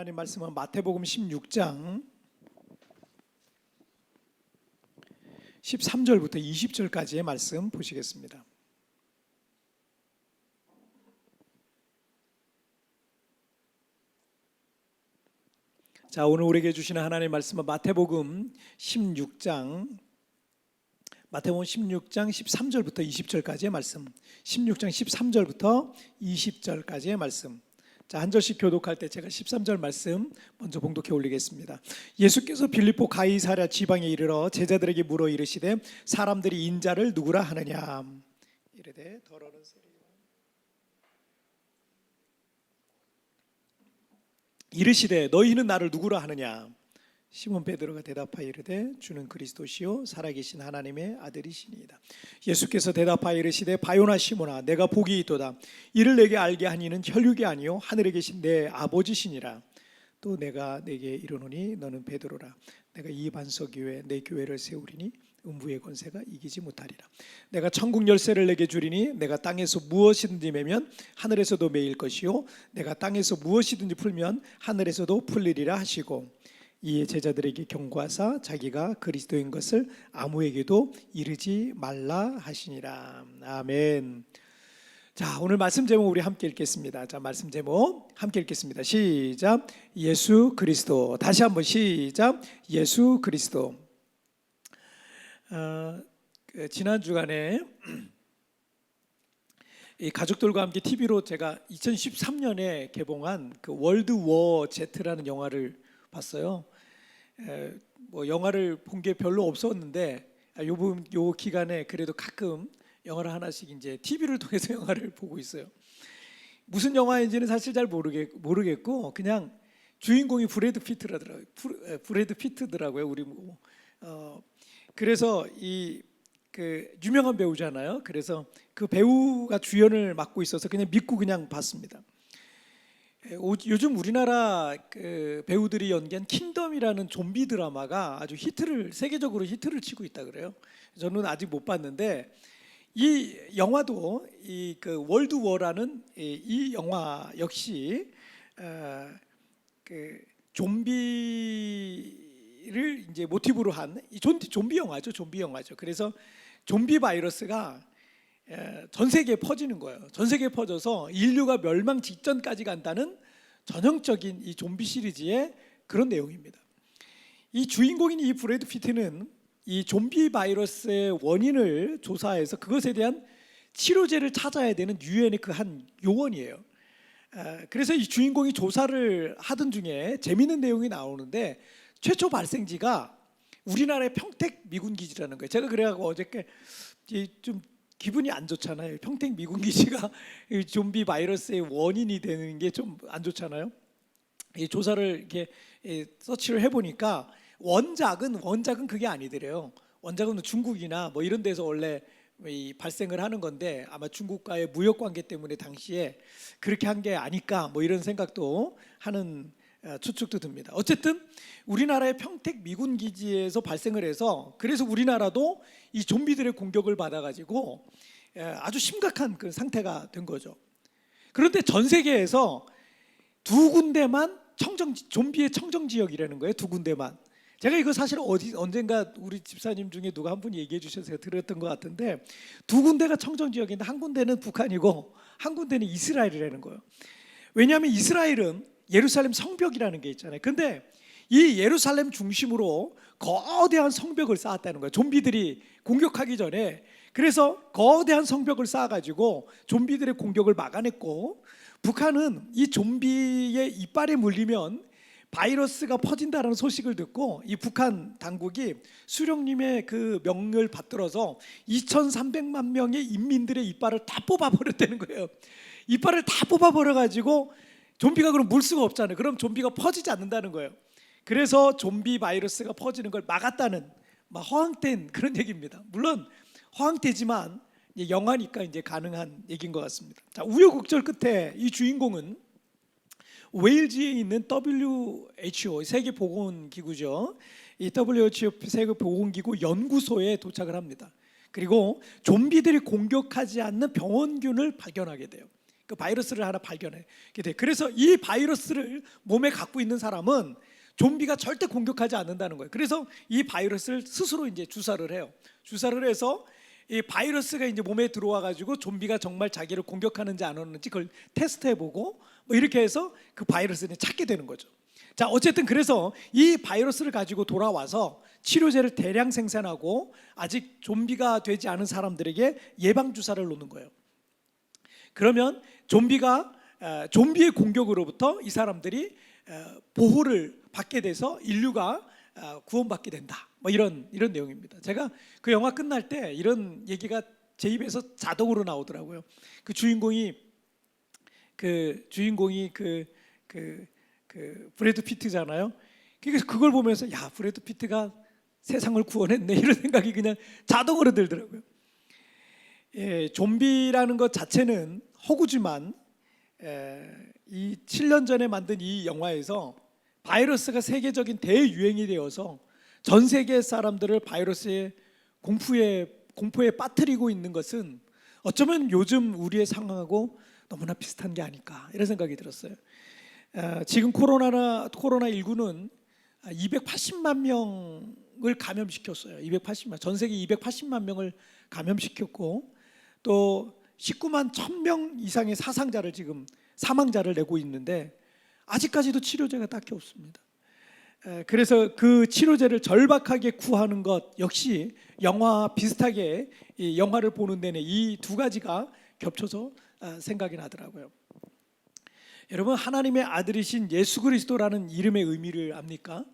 하나님 말씀은 마태복음 16장 13절부터 20절까지의 말씀 보시겠습니다. 자, 오늘 우리에게 주시는 하나님 말씀은 마태복음 16장 마태복음 16장 13절부터 20절까지의 말씀. 16장 13절부터 20절까지의 말씀. 자, 한 절씩 교독할 때 제가 13절 말씀 먼저 봉독해 올리겠습니다. 예수께서 빌립보 가이사랴 지방에 이르러 제자들에게 물어 이르시되 사람들이 인자를 누구라 하느냐? 이르되 더러는 세리 이르시되 너희는 나를 누구라 하느냐 시몬 베드로가 대답하여 이르되 주는 그리스도시요 살아계신 하나님의 아들이시니이다. 예수께서 대답하여 이르시되 바요나 시몬아 내가 복이 있도다. 이를 내게 알게 하니는 혈육이 아니요 하늘에 계신 내 아버지시니라. 또 내가 내게 이르노니 너는 베드로라. 내가 이 반석 위에 내 교회를 세우리니 음부의 권세가 이기지 못하리라. 내가 천국 열쇠를 내게 주리니 내가 땅에서 무엇이든지 매면 하늘에서도 매일 것이요 내가 땅에서 무엇이든지 풀면 하늘에서도 풀리리라 하시고 이에 제자들에게 경고하사 자기가 그리스도인 것을 아무에게도 이르지 말라 하시니라. 아멘. 자, 오늘 말씀 제목 우리 함께 읽겠습니다. 자, 말씀 제목 함께 읽겠습니다. 시작. 예수 그리스도. 다시 한번 시작. 예수 그리스도. 어, 그 지난 주간에 이 가족들과 함께 TV로 제가 2013년에 개봉한 그 월드 워 Z라는 영화를 봤어요. 에, 뭐 영화를 본 게 별로 없었는데 아, 요, 부- 요 기간에 그래도 가끔 영화를 하나씩 이제 TV를 통해서 영화를 보고 있어요. 무슨 영화인지는 사실 잘 모르겠, 모르겠고 그냥 주인공이 브래드 피트라더라고요. 브래드 피트더라고요. 우리 뭐 어, 그래서 이 그 유명한 배우잖아요. 그래서 그 배우가 주연을 맡고 있어서 그냥 믿고 그냥 봤습니다. 에, 오- 요즘 우리나라 그 배우들이 연기한 킹덤이라는 좀비 드라마가 아주 히트를 세계적으로 히트를 치고 있다 그래요. 저는 아직 못 봤는데 이 영화도 이 그 월드 워라는 이, 이 영화 역시 어, 그 좀비를 이제 모티브로 한이 좀비 영화죠. 좀비 영화죠. 그래서 좀비 바이러스가 에, 전 세계에 퍼지는 거예요. 전 세계에 퍼져서 인류가 멸망 직전까지 간다는 전형적인 이 좀비 시리즈의 그런 내용입니다. 이 주인공인 이 브래드 피트는 이 좀비 바이러스의 원인을 조사해서 그것에 대한 치료제를 찾아야 되는 유엔의 그 한 요원이에요. 아, 그래서 이 주인공이 조사를 하던 중에 재미있는 내용이 나오는데 최초 발생지가 우리나라의 평택 미군 기지라는 거예요. 제가 그래가지고 어저께 이좀 기분이 안 좋잖아요. 평택 미군 기지가 이 좀비 바이러스의 원인이 되는 게 좀 안 좋잖아요. 이 조사를 이렇게 이 서치를 해보니까 원작은 원작은 그게 아니더래요. 원작은 중국이나 뭐 이런 데서 원래 이 발생을 하는 건데 아마 중국과의 무역 관계 때문에 당시에 그렇게 한 게 아닐까 뭐 이런 생각도 하는 어, 추측도 듭니다. 어쨌든 우리나라의 평택 미군 기지에서 발생을 해서 그래서 우리나라도 이 좀비들의 공격을 받아가지고 에, 아주 심각한 그 상태가 된 거죠. 그런데 전 세계에서 두 군데만 청정 좀비의 청정 지역이라는 거예요. 두 군데만. 제가 이거 사실 어디 언젠가 우리 집사님 중에 누가 한 분이 얘기해 주셔서 들었던 것 같은데 두 군데가 청정 지역인데 한 군데는 북한이고 한 군데는 이스라엘이라는 거예요. 왜냐하면 이스라엘은 예루살렘 성벽이라는 게 있잖아요. 근데 이 예루살렘 중심으로 거대한 성벽을 쌓았다는 거예요. 좀비들이 공격하기 전에 그래서 거대한 성벽을 쌓아가지고 좀비들의 공격을 막아냈고 북한은 이 좀비의 이빨에 물리면 바이러스가 퍼진다는 소식을 듣고 이 북한 당국이 수령님의 그 명을 받들어서 2,300만 명의 인민들의 이빨을 다 뽑아버렸다는 거예요. 이빨을 다 뽑아버려 가지고 좀비가 그럼 물 수가 없잖아요. 그럼 좀비가 퍼지지 않는다는 거예요. 그래서 좀비 바이러스가 퍼지는 걸 막았다는 막 허황된 그런 얘기입니다. 물론 허황되지만 영화니까 이제 가능한 얘기인 것 같습니다. 자 우여곡절 끝에 이 주인공은 웨일즈에 있는 WHO 세계 보건 기구죠. 이 WHO 세계 보건 기구 연구소에 도착을 합니다. 그리고 좀비들이 공격하지 않는 병원균을 발견하게 돼요. 그 바이러스를 하나 돼. 그래서 이 바이러스를 몸에 갖고 있는 사람은 좀비가 절대 공격하지 않는다는 거예요. 그래서 이 바이러스를 스스로 이제 주사를 해요. 주사를 해서 이 바이러스가 이제 몸에 들어와 가지고 좀비가 정말 자기를 공격하는지 안 하는지 그걸 테스트해 보고 뭐 이렇게 해서 그 바이러스를 찾게 되는 거죠. 자, 어쨌든 그래서 이 바이러스를 가지고 돌아와서 치료제를 대량 생산하고 아직 좀비가 되지 않은 사람들에게 예방 주사를 놓는 거예요. 그러면 좀비가 어, 좀비의 공격으로부터 이 사람들이 어, 보호를 받게 돼서 인류가 어, 구원받게 된다. 뭐 이런 이런 내용입니다. 제가 그 영화 끝날 때 이런 얘기가 제 입에서 자동으로 나오더라고요. 그 주인공이 그 주인공이 그 그, 그 브래드 피트잖아요. 그래서 그걸 보면서 야 브래드 피트가 세상을 구원했네 이런 생각이 그냥 자동으로 들더라고요. 예, 좀비라는 것 자체는 허구지만 에, 이 7년 전에 만든 이 영화에서 바이러스가 세계적인 대유행이 되어서 전 세계 사람들을 바이러스의 공포에 공포에 빠뜨리고 있는 것은 어쩌면 요즘 우리의 상황하고 너무나 비슷한 게 아닐까 이런 생각이 들었어요. 어, 지금 코로나나 코로나 19는 280만 명을 감염시켰어요. 280만 전 세계 280만 명을 감염시켰고 또 19만 1000명 이상의 사상자를 지금 사망자를 내고 있는데 아직까지도 치료제가 딱히 없습니다. 에, 그래서 그 치료제를 절박하게 구하는 것 역시 영화 비슷하게 이 영화를 보는 내내 이 두 가지가 겹쳐서 아, 생각이 나더라고요. 여러분 하나님의 아들이신 예수 그리스도라는 이름의 의미를 압니까?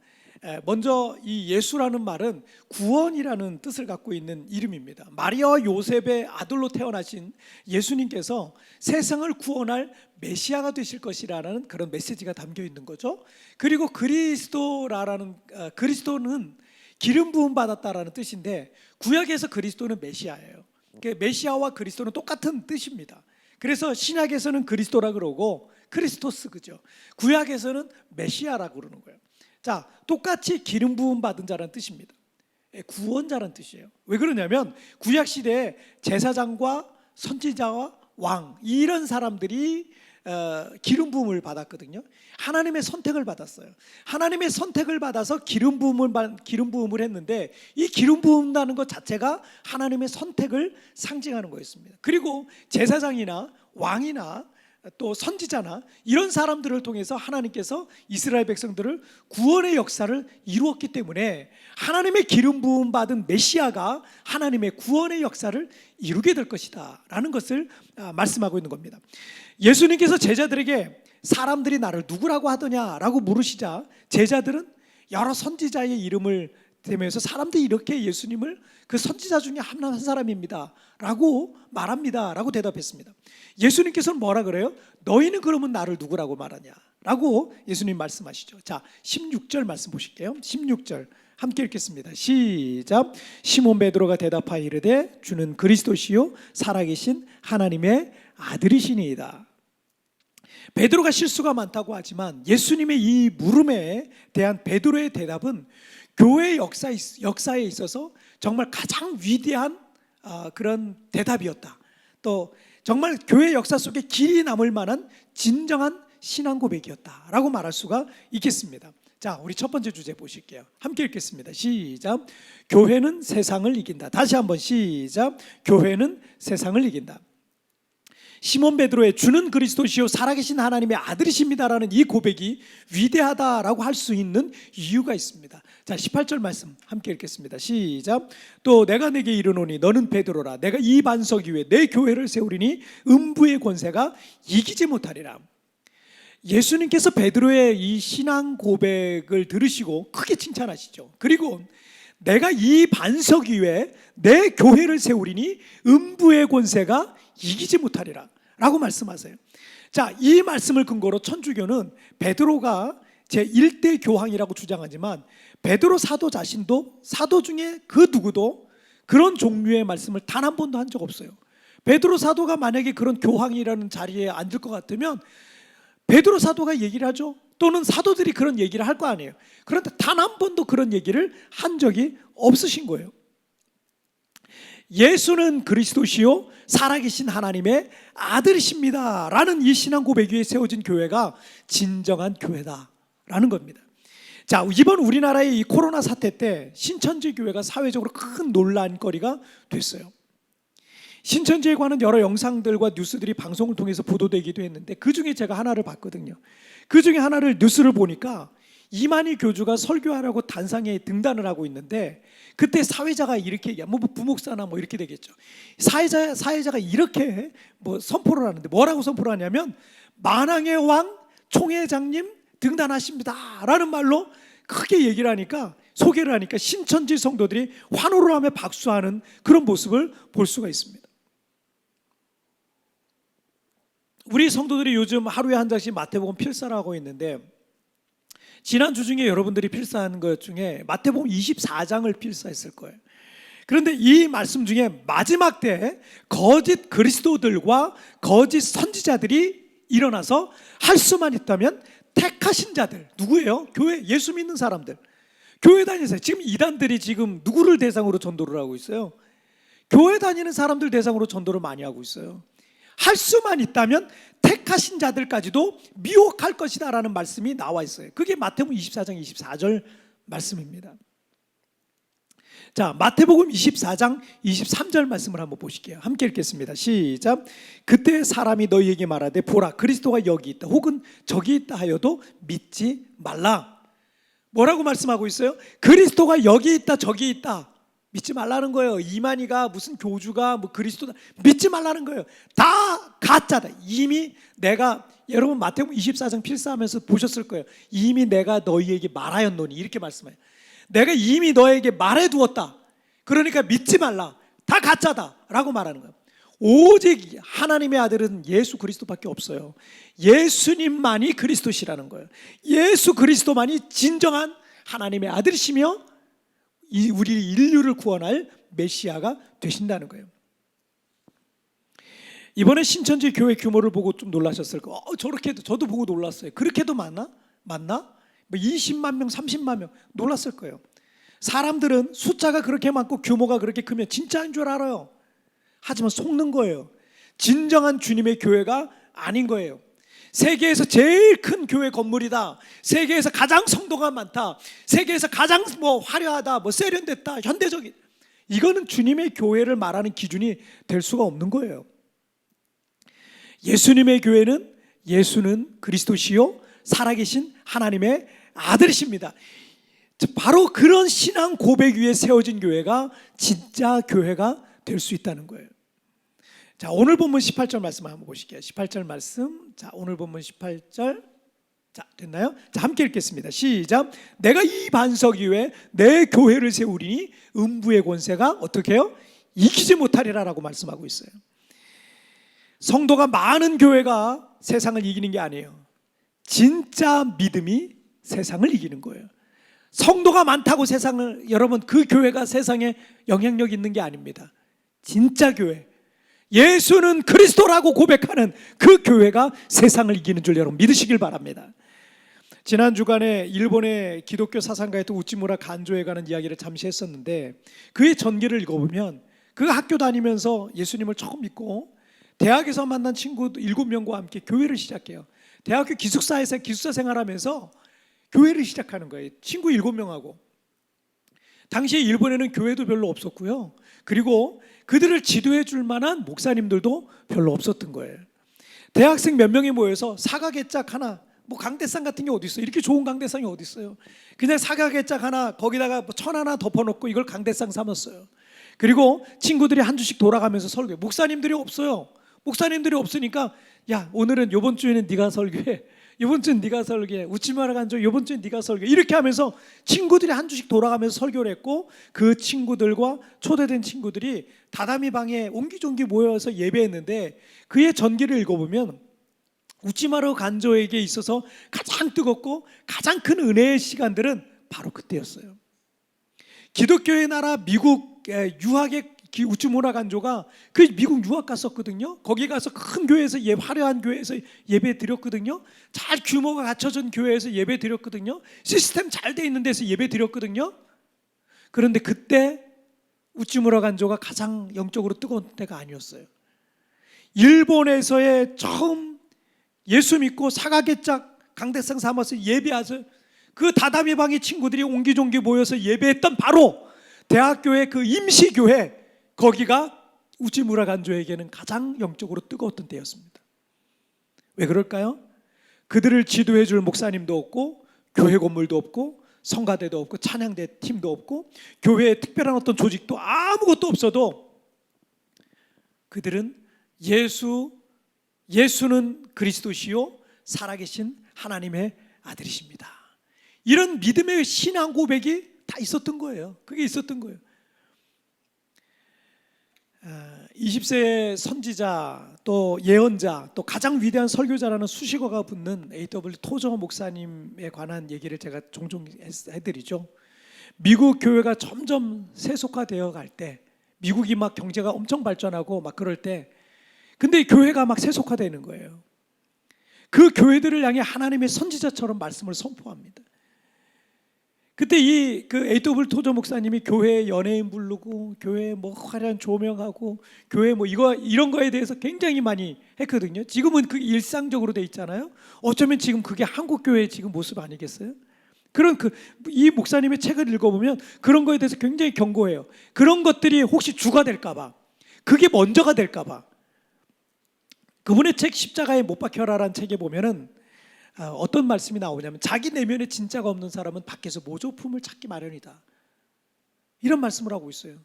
에, 먼저 이 예수라는 말은 구원이라는 뜻을 갖고 있는 이름입니다. 마리아와 요셉의 아들로 태어나신 예수님께서 세상을 구원할 메시아가 되실 것이라는 그런 메시지가 담겨 있는 거죠. 그리고 그리스도라는 어, 그리스도는 기름 부음 받았다라는 뜻인데 구약에서 그리스도는 메시아예요. 그 메시아와 그리스도는 똑같은 뜻입니다. 그래서 신약에서는 그리스도라 그러고 크리스토스 그죠. 구약에서는 메시아라고 그러는 거예요. 자, 똑같이 기름 부음 받은 자라는 뜻입니다. 예, 구원자라는 뜻이에요. 왜 그러냐면 구약 시대에 제사장과 선지자와 왕 이런 사람들이 어, 기름 부음을 받았거든요. 하나님의 선택을 받았어요. 하나님의 선택을 받아서 기름 부음을 받- 기름 부음을 했는데 이 기름 부음다는 것 자체가 하나님의 선택을 상징하는 거였습니다. 그리고 제사장이나 왕이나 또 선지자나 이런 사람들을 통해서 하나님께서 이스라엘 백성들을 구원의 역사를 이루었기 때문에 하나님의 기름 부음 받은 메시아가 하나님의 구원의 역사를 이루게 될 것이다라는 것을 아, 말씀하고 있는 겁니다. 예수님께서 제자들에게 사람들이 나를 누구라고 하더냐라고 물으시자 제자들은 여러 선지자의 이름을 대면서 사람들이 이렇게 예수님을 그 선지자 중에 한, 한 사람입니다 라고 말합니다 라고 대답했습니다. 예수님께서는 뭐라 그래요? 너희는 그러면 나를 누구라고 말하냐 라고 예수님 말씀하시죠. 자, 16절 말씀 보실게요. 16절 함께 읽겠습니다. 시작. 시몬 베드로가 대답하여 이르되 주는 그리스도시요 살아계신 하나님의 아들이시니이다. 베드로가 실수가 많다고 하지만 예수님의 이 물음에 대한 베드로의 대답은 교회 역사 역사에 있어서 정말 가장 위대한 아, 그런 대답이었다. 또 정말 교회 역사 속에 길이 남을 만한 진정한 신앙 고백이었다라고 말할 수가 있겠습니다. 자, 우리 첫 번째 주제 보실게요. 함께 읽겠습니다. 시작. 교회는 세상을 이긴다. 다시 한번 시작. 교회는 세상을 이긴다. 시몬 베드로의 주는 그리스도시요 살아계신 하나님의 아들이십니다라는 이 고백이 위대하다라고 할 수 있는 이유가 있습니다. 자, 18절 말씀 함께 읽겠습니다. 시작. 또 내가 내게 이르노니 너는 베드로라 내가 이 반석 위에 내 교회를 세우리니 음부의 권세가 이기지 못하리라. 예수님께서 베드로의 이 신앙 고백을 들으시고 크게 칭찬하시죠. 그리고 내가 이 반석 위에 내 교회를 세우리니 음부의 권세가 이기지 못하리라 라고 말씀하세요. 자, 이 말씀을 근거로 천주교는 베드로가 제 1대 교황이라고 주장하지만 베드로 사도 자신도 사도 중에 그 누구도 그런 종류의 말씀을 단 한 번도 한 적 없어요. 베드로 사도가 만약에 그런 교황이라는 자리에 앉을 것 같으면 베드로 사도가 얘기를 하죠. 또는 사도들이 그런 얘기를 할 거 아니에요. 그런데 단 한 번도 그런 얘기를 한 적이 없으신 거예요. 예수는 그리스도시요 살아계신 하나님의 아들이십니다라는 이 신앙 고백 위에 세워진 교회가 진정한 교회다 라는 겁니다. 자, 이번 우리나라의 이 코로나 사태 때 신천지 교회가 사회적으로 큰 논란거리가 됐어요. 신천지에 관한 여러 영상들과 뉴스들이 방송을 통해서 보도되기도 했는데 그 중에 제가 하나를 봤거든요. 그 중에 하나를 뉴스를 보니까 이만희 교주가 설교하라고 단상에 등단을 하고 있는데 그때 사회자가 이렇게 얘기해. 뭐 부목사나 뭐 이렇게 되겠죠. 사회자 사회자가 이렇게 뭐 선포를 하는데 뭐라고 선포를 하냐면 만왕의 왕 총회장님 등단하십니다 라는 말로 크게 얘기를 하니까 소개를 하니까 신천지 성도들이 환호를 하며 박수하는 그런 모습을 볼 수가 있습니다. 우리 성도들이 요즘 하루에 한 장씩 마태복음 필사를 하고 있는데 지난 주 중에 여러분들이 필사한 것 중에 마태복음 24장을 필사했을 거예요. 그런데 이 말씀 중에 마지막 때 거짓 그리스도들과 거짓 선지자들이 일어나서 할 수만 있다면 택하신 자들 누구예요? 교회 예수 믿는 사람들. 교회 다니세요. 지금 이단들이 지금 누구를 대상으로 전도를 하고 있어요? 교회 다니는 사람들 대상으로 전도를 많이 하고 있어요. 할 수만 있다면 택하신 자들까지도 미혹할 것이다라는 말씀이 나와 있어요. 그게 마태복음 24장 24절 말씀입니다. 자, 마태복음 24장 23절 말씀을 한번 보실게요. 함께 읽겠습니다. 시작. 그때 사람이 너희에게 말하되 보라 그리스도가 여기 있다 혹은 저기 있다 하여도 믿지 말라. 뭐라고 말씀하고 있어요? 그리스도가 여기 있다 저기 있다. 믿지 말라는 거예요. 이만희가 무슨 교주가 뭐 그리스도다 믿지 말라는 거예요. 다 가짜다. 이미 내가 여러분 마태복음 24장 필사하면서 보셨을 거예요. 이미 내가 너희에게 말하였노니 이렇게 말씀해요. 내가 이미 너에게 말해 두었다. 그러니까 믿지 말라. 다 가짜다 라고 말하는 거예요. 오직 하나님의 아들은 예수 그리스도밖에 없어요. 예수님만이 그리스도시라는 거예요. 예수 그리스도만이 진정한 하나님의 아들이시며 이 우리 인류를 구원할 메시아가 되신다는 거예요. 이번에 신천지 교회 규모를 보고 좀 놀라셨을 거. 어, 저렇게도 저도 보고 놀랐어요. 그렇게도 많나? 맞나? 뭐 20만 명, 30만 명 놀랐을 거예요. 사람들은 숫자가 그렇게 많고 규모가 그렇게 크면 진짜인 줄 알아요. 하지만 속는 거예요. 진정한 주님의 교회가 아닌 거예요. 세계에서 제일 큰 교회 건물이다. 세계에서 가장 성도가 많다. 세계에서 가장 뭐 화려하다. 뭐 세련됐다. 현대적인. 이거는 주님의 교회를 말하는 기준이 될 수가 없는 거예요. 예수님의 교회는 예수는 그리스도시요 살아계신 하나님의 아들이십니다. 바로 그런 신앙 고백 위에 세워진 교회가 진짜 교회가 될 수 있다는 거예요. 자, 오늘 본문 18절 말씀 한번 보실게요. 18절 말씀. 자, 오늘 본문 18절. 자, 됐나요? 자, 함께 읽겠습니다. 시작. 내가 이 반석 위에 내 교회를 세우리니 음부의 권세가 어떻게 해요? 이기지 못하리라라고 말씀하고 있어요. 성도가 많은 교회가 세상을 이기는 게 아니에요. 진짜 믿음이 세상을 이기는 거예요. 성도가 많다고 세상을 여러분 그 교회가 세상에 영향력 있는 게 아닙니다. 진짜 교회. 예수는 그리스도라고 고백하는 그 교회가 세상을 이기는 줄 여러분 믿으시길 바랍니다. 지난 주간에 일본의 기독교 사상가였던 우찌무라 간조에 관한 이야기를 잠시 했었는데 그의 전기를 읽어보면 그 학교 다니면서 예수님을 처음 믿고 대학에서 만난 친구 7명과 함께 교회를 시작해요. 대학교 기숙사에서 기숙사 생활하면서 교회를 시작하는 거예요. 친구 7명하고. 당시에 일본에는 교회도 별로 없었고요. 그리고 그들을 지도해 줄 만한 목사님들도 별로 없었던 거예요. 대학생 몇 명이 모여서 사각의 짝 하나, 뭐 강대상 같은 게 어디 있어요? 이렇게 좋은 강대상이 어디 있어요? 그냥 사각의 짝 하나 거기다가 뭐천 하나 덮어놓고 이걸 강대상 삼았어요. 그리고 친구들이 한 주씩 돌아가면서 설교. 목사님들이 없어요. 목사님들이 없으니까 야 오늘은 요번 주에는 네가 설교해. 이번 주는 네가 설교해. 웃지 마라 간조. 이번 주는 네가 설교. 이렇게 하면서 친구들이 한 주씩 돌아가면서 설교를 했고 그 친구들과 초대된 친구들이 다다미 방에 옹기종기 모여서 예배했는데 그의 전기를 읽어보면 웃지 마라 간조에게 있어서 가장 뜨겁고 가장 큰 은혜의 시간들은 바로 그때였어요. 기독교의 나라 미국 유학의 우츠모라 간조가 그 미국 유학 갔었거든요. 거기 가서 큰 교회에서 예 화려한 교회에서 예배 드렸거든요. 잘 규모가 갖춰진 교회에서 예배 드렸거든요. 시스템 잘 돼 있는 데서 예배 드렸거든요. 그런데 그때 우찌무라 간조가 가장 영적으로 뜨거운 때가 아니었어요. 일본에서의 처음 예수 믿고 사가개짝 강대상 삼아서 예배하서 그 다다미 방의 친구들이 옹기종기 모여서 예배했던 바로 대학교의 그 임시교회 거기가 우찌무라 간조에게는 가장 영적으로 뜨거웠던 때였습니다. 왜 그럴까요? 그들을 지도해 줄 목사님도 없고 교회 건물도 없고 성가대도 없고 찬양대 팀도 없고 교회에 특별한 어떤 조직도 아무것도 없어도 그들은 예수 예수는 그리스도시요 살아계신 하나님의 아들이십니다. 이런 믿음의 신앙 고백이 다 있었던 거예요. 그게 있었던 거예요. 20세 선지자 또 예언자 또 가장 위대한 설교자라는 수식어가 붙는 A.W. 토저 목사님에 관한 얘기를 제가 종종 해드리죠. 미국 교회가 점점 세속화되어 갈 때, 미국이 막 경제가 엄청 발전하고 막 그럴 때, 근데 교회가 막 세속화되는 거예요. 그 교회들을 향해 하나님의 선지자처럼 말씀을 선포합니다. 그때 이그 에이토블 토저 목사님이 교회 연예인 부르고 교회 뭐 화려한 조명하고 교회 뭐 이거 이런 거에 대해서 굉장히 많이 했거든요. 지금은 그 일상적으로 돼 있잖아요. 어쩌면 지금 그게 한국 교회의 지금 모습 아니겠어요? 그런 그 이 목사님의 책을 읽어보면 그런 거에 대해서 굉장히 경고해요. 그런 것들이 혹시 주가 될까봐, 그게 먼저가 될까봐. 그분의 책 십자가에 못 박혀라라는 책에 보면은 아, 어떤 말씀이 나오냐면 자기 내면에 진짜가 없는 사람은 밖에서 모조품을 찾기 마련이다. 이런 말씀을 하고 있어요.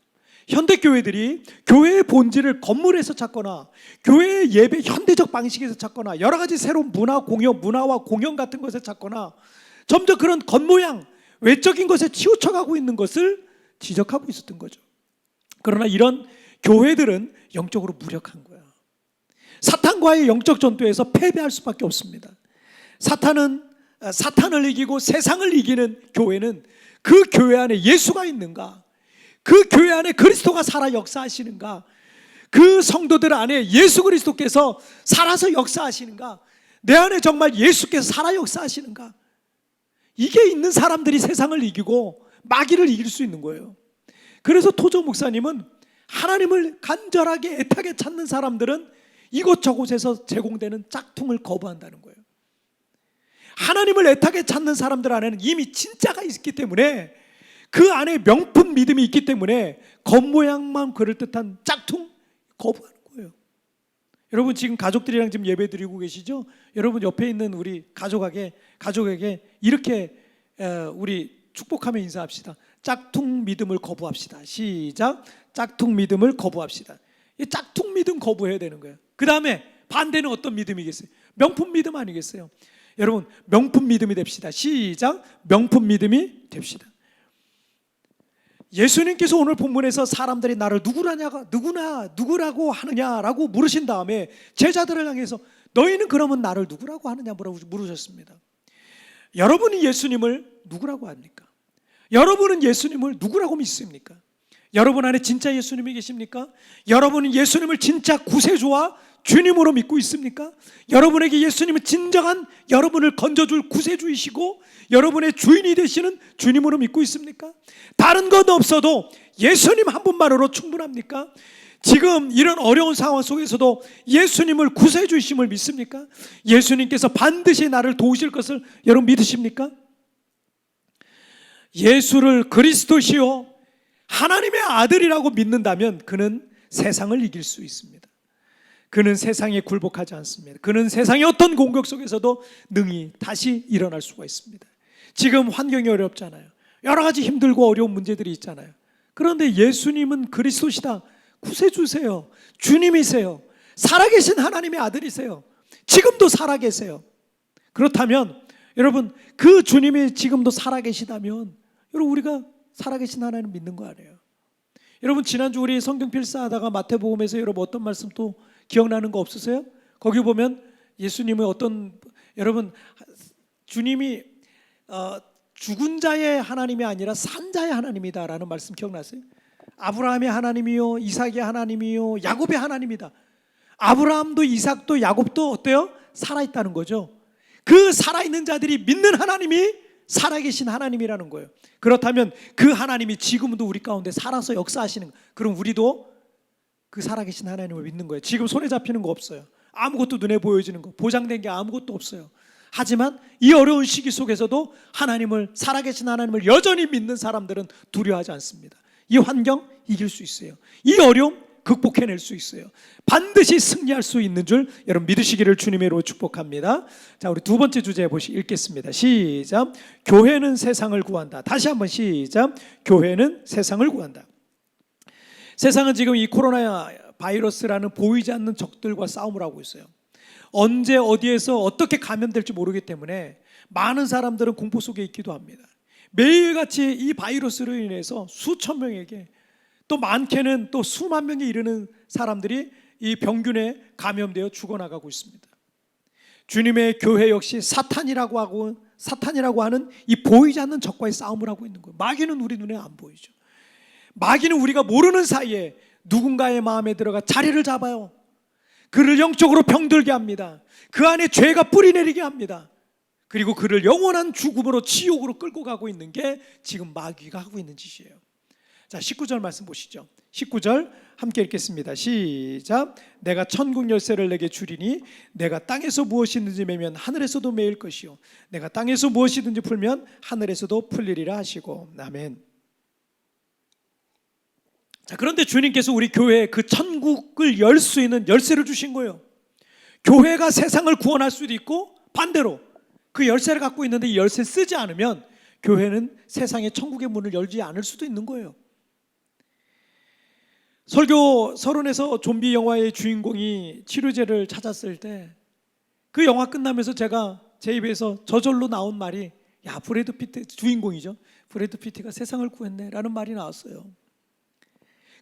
현대 교회들이 교회의 본질을 건물에서 찾거나 교회의 예배 현대적 방식에서 찾거나 여러 가지 새로운 문화 공연, 문화와 공연 같은 것에 찾거나 점점 그런 겉모양, 외적인 것에 치우쳐 가고 있는 것을 지적하고 있었던 거죠. 그러나 이런 교회들은 영적으로 무력한 거야. 사탄과의 영적 전투에서 패배할 수밖에 없습니다. 사탄은 어, 사탄을 이기고 세상을 이기는 교회는 그 교회 안에 예수가 있는가? 그 교회 안에 그리스도가 살아 역사하시는가? 그 성도들 안에 예수 그리스도께서 살아서 역사하시는가? 내 안에 정말 예수께서 살아 역사하시는가? 이게 있는 사람들이 세상을 이기고 마귀를 이길 수 있는 거예요. 그래서 토조 목사님은 하나님을 간절하게 애타게 찾는 사람들은 이곳저곳에서 제공되는 짝퉁을 거부한다는 거예요. 하나님을 애타게 찾는 사람들 안에는 이미 진짜가 있기 때문에 그 안에 명품 믿음이 있기 때문에 겉모양만 그럴듯한 짝퉁 거부하는 거예요. 여러분 지금 가족들이랑 지금 예배 드리고 계시죠? 여러분 옆에 있는 우리 가족에게 가족에게 이렇게 우리 축복하며 인사합시다. 짝퉁 믿음을 거부합시다. 시작. 짝퉁 믿음을 거부합시다. 이 짝퉁 믿음 거부해야 되는 거예요. 그 다음에 반대는 어떤 믿음이겠어요? 명품 믿음 아니겠어요? 여러분 명품 믿음이 됩시다. 시작. 명품 믿음이 됩시다. 예수님께서 오늘 본문에서 사람들이 나를 누구라냐가 누구나 누구라고 하느냐라고 물으신 다음에 제자들을 향해서 너희는 그러면 나를 누구라고 하느냐 물으셨습니다. 여러분이 예수님을 누구라고 합니까? 여러분은 예수님을 누구라고 믿습니까? 여러분 안에 진짜 예수님이 계십니까? 여러분은 예수님을 진짜 구세주와 주님으로 믿고 있습니까? 여러분에게 예수님은 진정한 여러분을 건져줄 구세주이시고 여러분의 주인이 되시는 주님으로 믿고 있습니까? 다른 것 없어도 예수님 한 분만으로 충분합니까? 지금 이런 어려운 상황 속에서도 예수님을 구세주이심을 믿습니까? 예수님께서 반드시 나를 도우실 것을 여러분 믿으십니까? 예수를 그리스도시요 하나님의 아들이라고 믿는다면 그는 세상을 이길 수 있습니다. 그는 세상에 굴복하지 않습니다. 그는 세상의 어떤 공격 속에서도 능히 다시 일어날 수가 있습니다. 지금 환경이 어렵잖아요. 여러 가지 힘들고 어려운 문제들이 있잖아요. 그런데 예수님은 그리스도시다. 구세주세요. 주님이세요. 살아계신 하나님의 아들이세요. 지금도 살아계세요. 그렇다면 여러분 그 주님이 지금도 살아계시다면 여러분 우리가 살아계신 하나님 믿는 거 아니에요. 여러분 지난주 우리 성경 필사하다가 마태복음에서 여러분 어떤 말씀 또 기억나는 거 없으세요? 거기 보면 예수님의 어떤 여러분 주님이 어, 죽은 자의 하나님이 아니라 산 자의 하나님이다라는 말씀 기억나세요? 아브라함의 하나님이요, 이삭의 하나님이요, 야곱의 하나님이다. 아브라함도 이삭도 야곱도 어때요? 살아 있다는 거죠. 그 살아 있는 자들이 믿는 하나님이 살아계신 하나님이라는 거예요. 그렇다면 그 하나님이 지금도 우리 가운데 살아서 역사하시는 거. 그럼 우리도 그 살아계신 하나님을 믿는 거예요. 지금 손에 잡히는 거 없어요. 아무것도 눈에 보여지는 거 보장된 게 아무것도 없어요. 하지만 이 어려운 시기 속에서도 하나님을 살아계신 하나님을 여전히 믿는 사람들은 두려워하지 않습니다. 이 환경 이길 수 있어요. 이 어려움 극복해낼 수 있어요. 반드시 승리할 수 있는 줄 여러분 믿으시기를 주님의 이름으로 축복합니다. 자, 우리 두 번째 주제 보시 읽겠습니다. 시작. 교회는 세상을 구한다. 다시 한번 시작. 교회는 세상을 구한다. 세상은 지금 이 코로나 바이러스라는 보이지 않는 적들과 싸움을 하고 있어요. 언제 어디에서 어떻게 감염될지 모르기 때문에 많은 사람들은 공포 속에 있기도 합니다. 매일같이 이 바이러스로 인해서 수천 명에게 또 많게는 또 수만 명에 이르는 사람들이 이 병균에 감염되어 죽어나가고 있습니다. 주님의 교회 역시 사탄이라고 하고 사탄이라고 하는 이 보이지 않는 적과의 싸움을 하고 있는 거예요. 마귀는 우리 눈에 안 보이죠. 마귀는 우리가 모르는 사이에 누군가의 마음에 들어가 자리를 잡아요. 그를 영적으로 병들게 합니다. 그 안에 죄가 뿌리 내리게 합니다. 그리고 그를 영원한 죽음으로 지옥으로 끌고 가고 있는 게 지금 마귀가 하고 있는 짓이에요. 자, 19절 말씀 보시죠. 19절 함께 읽겠습니다. 시작. 내가 천국 열쇠를 내게 주리니 내가 땅에서 무엇이든지 매면 하늘에서도 매일 것이요 내가 땅에서 무엇이든지 풀면 하늘에서도 풀리리라 하시고 아멘. 자, 그런데 주님께서 우리 교회에 그 천국을 열 수 있는 열쇠를 주신 거예요. 교회가 세상을 구원할 수도 있고 반대로 그 열쇠를 갖고 있는데 이 열쇠 쓰지 않으면 교회는 세상의 천국의 문을 열지 않을 수도 있는 거예요. 설교 서론에서 좀비 영화의 주인공이 치료제를 찾았을 때 그 영화 끝나면서 제가 제 입에서 저절로 나온 말이 야 브래드 피트 주인공이죠. 브래드 피트가 세상을 구했네라는 말이 나왔어요.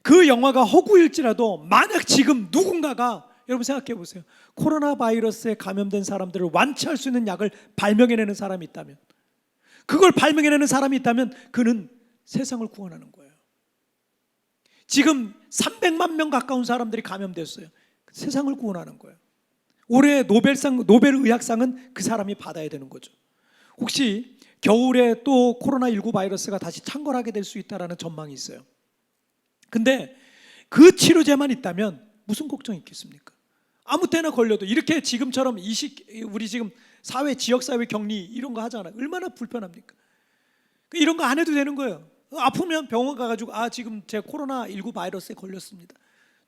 그 영화가 허구일지라도 만약 지금 누군가가 여러분 생각해 보세요. 코로나 바이러스에 감염된 사람들을 완치할 수 있는 약을 발명해내는 사람이 있다면 그걸 발명해내는 사람이 있다면 그는 세상을 구원하는 거예요. 지금 300만 명 가까운 사람들이 감염됐어요. 세상을 구원하는 거예요. 올해 노벨상 노벨 의학상은 그 사람이 받아야 되는 거죠. 혹시 겨울에 또 코로나 19 바이러스가 다시 창궐하게 될 수 있다라는 전망이 있어요. 근데 그 치료제만 있다면 무슨 걱정이 있겠습니까? 아무 때나 걸려도 이렇게 지금처럼 이식 우리 지금 사회 지역 사회 격리 이런 거 하잖아요. 얼마나 불편합니까? 이런 거 안 해도 되는 거예요. 아프면 병원 가가지고 아 지금 제 코로나 19 바이러스에 걸렸습니다.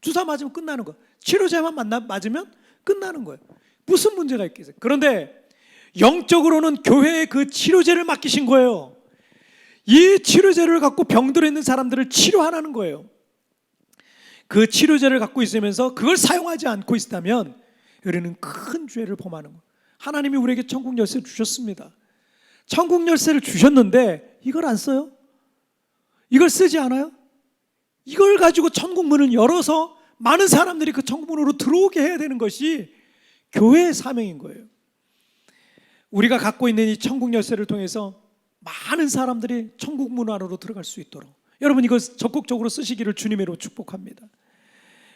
주사 맞으면 끝나는 거. 치료제만 만나, 맞으면 끝나는 거예요. 무슨 문제가 있겠어요? 그런데 영적으로는 교회에 그 치료제를 맡기신 거예요. 이 치료제를 갖고 병들어 있는 사람들을 치료하라는 거예요. 그 치료제를 갖고 있으면서 그걸 사용하지 않고 있다면 우리는 큰 죄를 범하는 거예요. 하나님이 우리에게 천국 열쇠를 주셨습니다. 천국 열쇠를 주셨는데 이걸 안 써요? 이걸 쓰지 않아요? 이걸 가지고 천국 문을 열어서 많은 사람들이 그 천국 문으로 들어오게 해야 되는 것이 교회의 사명인 거예요. 우리가 갖고 있는 이 천국 열쇠를 통해서 많은 사람들이 천국 문 안으로 들어갈 수 있도록 여러분 이거 적극적으로 쓰시기를 주님으로 축복합니다.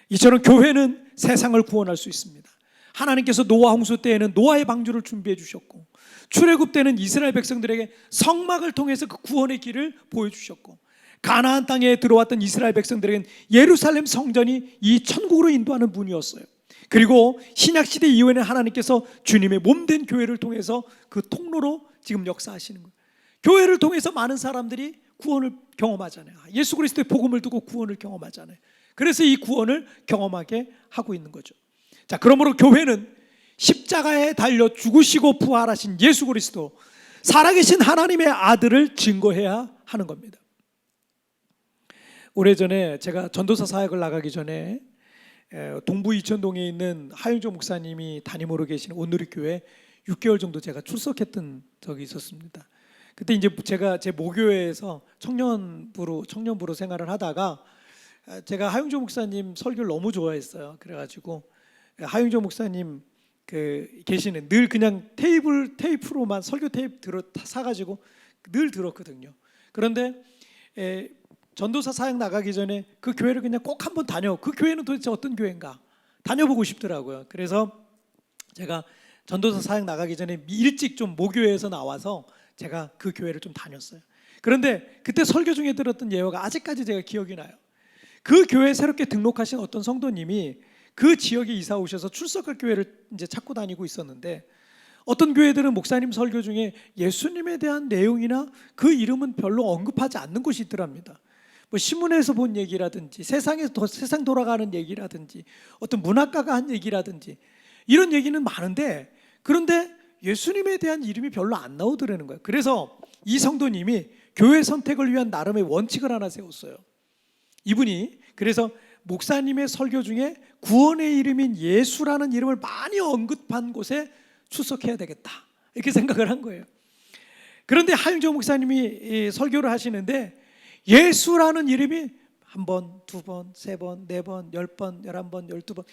이처럼 교회는 세상을 구원할 수 있습니다. 하나님께서 노아 홍수 때에는 노아의 방주를 준비해 주셨고 출애굽 때는 이스라엘 백성들에게 성막을 통해서 그 구원의 길을 보여 주셨고 가나안 땅에 들어왔던 이스라엘 백성들에겐 예루살렘 성전이 이 천국으로 인도하는 문이었어요. 그리고 신약 시대 이후에는 하나님께서 주님의 몸된 교회를 통해서 그 통로로 지금 역사하시는 거예요. 교회를 통해서 많은 사람들이 구원을 경험하잖아요. 예수 그리스도의 복음을 두고 구원을 경험하잖아요. 그래서 이 구원을 경험하게 하고 있는 거죠. 자, 그러므로 교회는 십자가에 달려 죽으시고 부활하신 예수 그리스도 살아계신 하나님의 아들을 증거해야 하는 겁니다. 오래전에 제가 전도사 사역을 나가기 전에 동부 이천동에 있는 하윤조 목사님이 담임으로 계시는 온누리 교회 6개월 정도 제가 출석했던 적이 있었습니다. 그때 이제 제가 제 모교회에서 청년부로 청년부로 생활을 하다가 제가 하윤조 목사님 설교를 너무 좋아했어요. 그래가지고 하윤조 목사님 그 계시는 늘 그냥 테이블 테이프로만 설교 테이프 들어 사가지고 늘 들었거든요. 그런데 에, 전도사 사역 나가기 전에 그 교회를 그냥 꼭 한번 다녀. 그 교회는 도대체 어떤 교회인가 다녀보고 싶더라고요. 그래서 제가 전도사 사역 나가기 전에 일찍 좀 모교회에서 나와서 제가 그 교회를 좀 다녔어요. 그런데 그때 설교 중에 들었던 예화가 아직까지 제가 기억이 나요. 그 교회에 새롭게 등록하신 어떤 성도님이 그 지역에 이사 오셔서 출석할 교회를 이제 찾고 다니고 있었는데 어떤 교회들은 목사님 설교 중에 예수님에 대한 내용이나 그 이름은 별로 언급하지 않는 곳이 있더랍니다. 뭐 신문에서 본 얘기라든지 세상에서 더 세상 돌아가는 얘기라든지 어떤 문학가가 한 얘기라든지 이런 얘기는 많은데 그런데 예수님에 대한 이름이 별로 안 나오더라는 거예요. 그래서 이 성도님이 교회 선택을 위한 나름의 원칙을 하나 세웠어요. 이분이 그래서 목사님의 설교 중에 구원의 이름인 예수라는 이름을 많이 언급한 곳에 출석해야 되겠다 이렇게 생각을 한 거예요. 그런데 하윤정 목사님이 이 설교를 하시는데 예수라는 이름이 한 번, 두 번, 세 번, 네 번, 열 번, 열한 번, 열두 번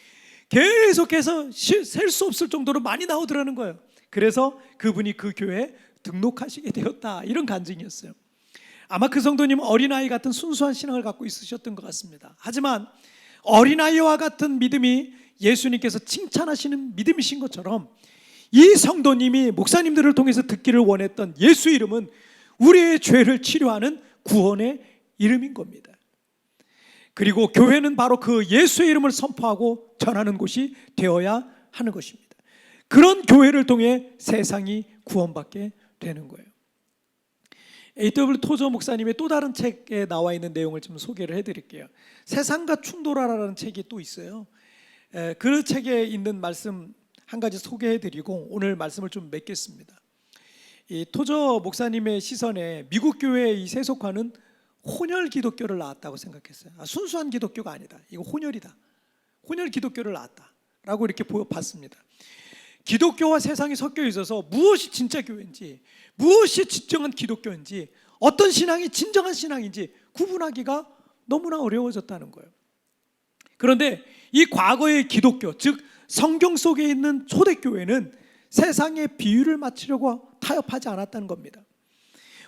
계속해서 셀 수 없을 정도로 많이 나오더라는 거예요. 그래서 그분이 그 교회에 등록하시게 되었다 이런 간증이었어요. 아마 그 성도님 어린아이 같은 순수한 신앙을 갖고 있으셨던 것 같습니다. 하지만 어린아이와 같은 믿음이 예수님께서 칭찬하시는 믿음이신 것처럼 이 성도님이 목사님들을 통해서 듣기를 원했던 예수 이름은 우리의 죄를 치료하는 구원의 이름인 겁니다. 그리고 교회는 바로 그 예수의 이름을 선포하고 전하는 곳이 되어야 하는 것입니다. 그런 교회를 통해 세상이 구원받게 되는 거예요. A.W. 토저 목사님의 또 다른 책에 나와 있는 내용을 좀 소개를 해드릴게요. 세상과 충돌하라는 책이 또 있어요. 에, 그 책에 있는 말씀 한 가지 소개해드리고 오늘 말씀을 좀 맺겠습니다. 이 토저 목사님의 시선에 미국 교회의 이 세속화는 혼혈 기독교를 낳았다고 생각했어요. 아, 순수한 기독교가 아니다. 이거 혼혈이다. 혼혈 기독교를 낳았다라고 이렇게 보여 봤습니다. 기독교와 세상이 섞여 있어서 무엇이 진짜 교회인지, 무엇이 진정한 기독교인지, 어떤 신앙이 진정한 신앙인지 구분하기가 너무나 어려워졌다는 거예요. 그런데 이 과거의 기독교, 즉 성경 속에 있는 초대교회는 세상에 비유를 맞추려고 타협하지 않았다는 겁니다.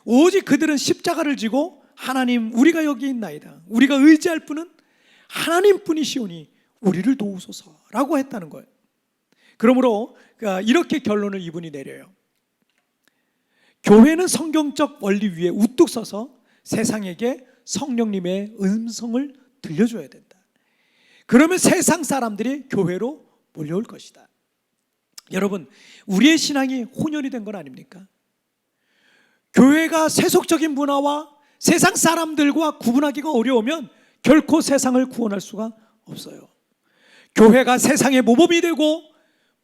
오직 그들은 십자가를 지고 하나님 우리가 여기 있나이다. 우리가 의지할 분은 하나님 뿐이시오니 우리를 도우소서라고 했다는 거예요. 그러므로 이렇게 결론을 이분이 내려요. 교회는 성경적 원리 위에 우뚝 서서 세상에게 성령님의 음성을 들려줘야 된다. 그러면 세상 사람들이 교회로 몰려올 것이다. 여러분, 우리의 신앙이 혼혈이 된 건 아닙니까? 교회가 세속적인 문화와 세상 사람들과 구분하기가 어려우면 결코 세상을 구원할 수가 없어요. 교회가 세상의 모범이 되고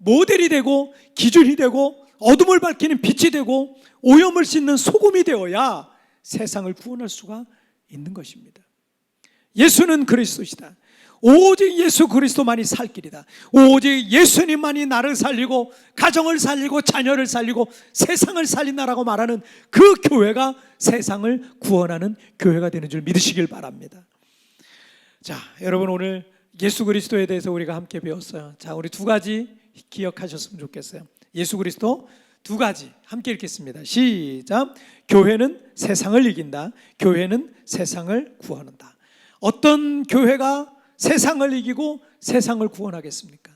모델이 되고 기준이 되고 어둠을 밝히는 빛이 되고 오염을 씻는 소금이 되어야 세상을 구원할 수가 있는 것입니다. 예수는 그리스도시다. 오직 예수 그리스도만이 살 길이다. 오직 예수님만이 나를 살리고 가정을 살리고 자녀를 살리고 세상을 살린다라고 말하는 그 교회가 세상을 구원하는 교회가 되는 줄 믿으시길 바랍니다. 자, 여러분 오늘 예수 그리스도에 대해서 우리가 함께 배웠어요. 자, 우리 두 가지 기억하셨으면 좋겠어요. 예수 그리스도 두 가지 함께 읽겠습니다. 시작. 교회는 세상을 이긴다. 교회는 세상을 구원한다. 어떤 교회가 세상을 이기고 세상을 구원하겠습니까?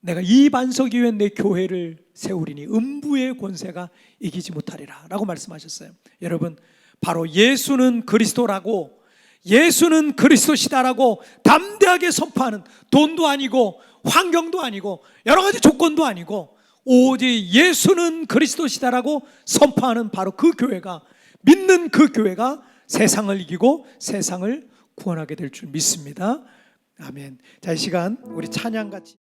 내가 이 반석 위에 내 교회를 세우리니 음부의 권세가 이기지 못하리라 라고 말씀하셨어요. 여러분, 바로 예수는 그리스도라고 예수는 그리스도시다라고 담대하게 선포하는 돈도 아니고 환경도 아니고 여러 가지 조건도 아니고 오직 예수는 그리스도시다라고 선포하는 바로 그 교회가 믿는 그 교회가 세상을 이기고 세상을 구원하게 될 줄 믿습니다. 아멘. 자, 이 시간 우리 찬양 같이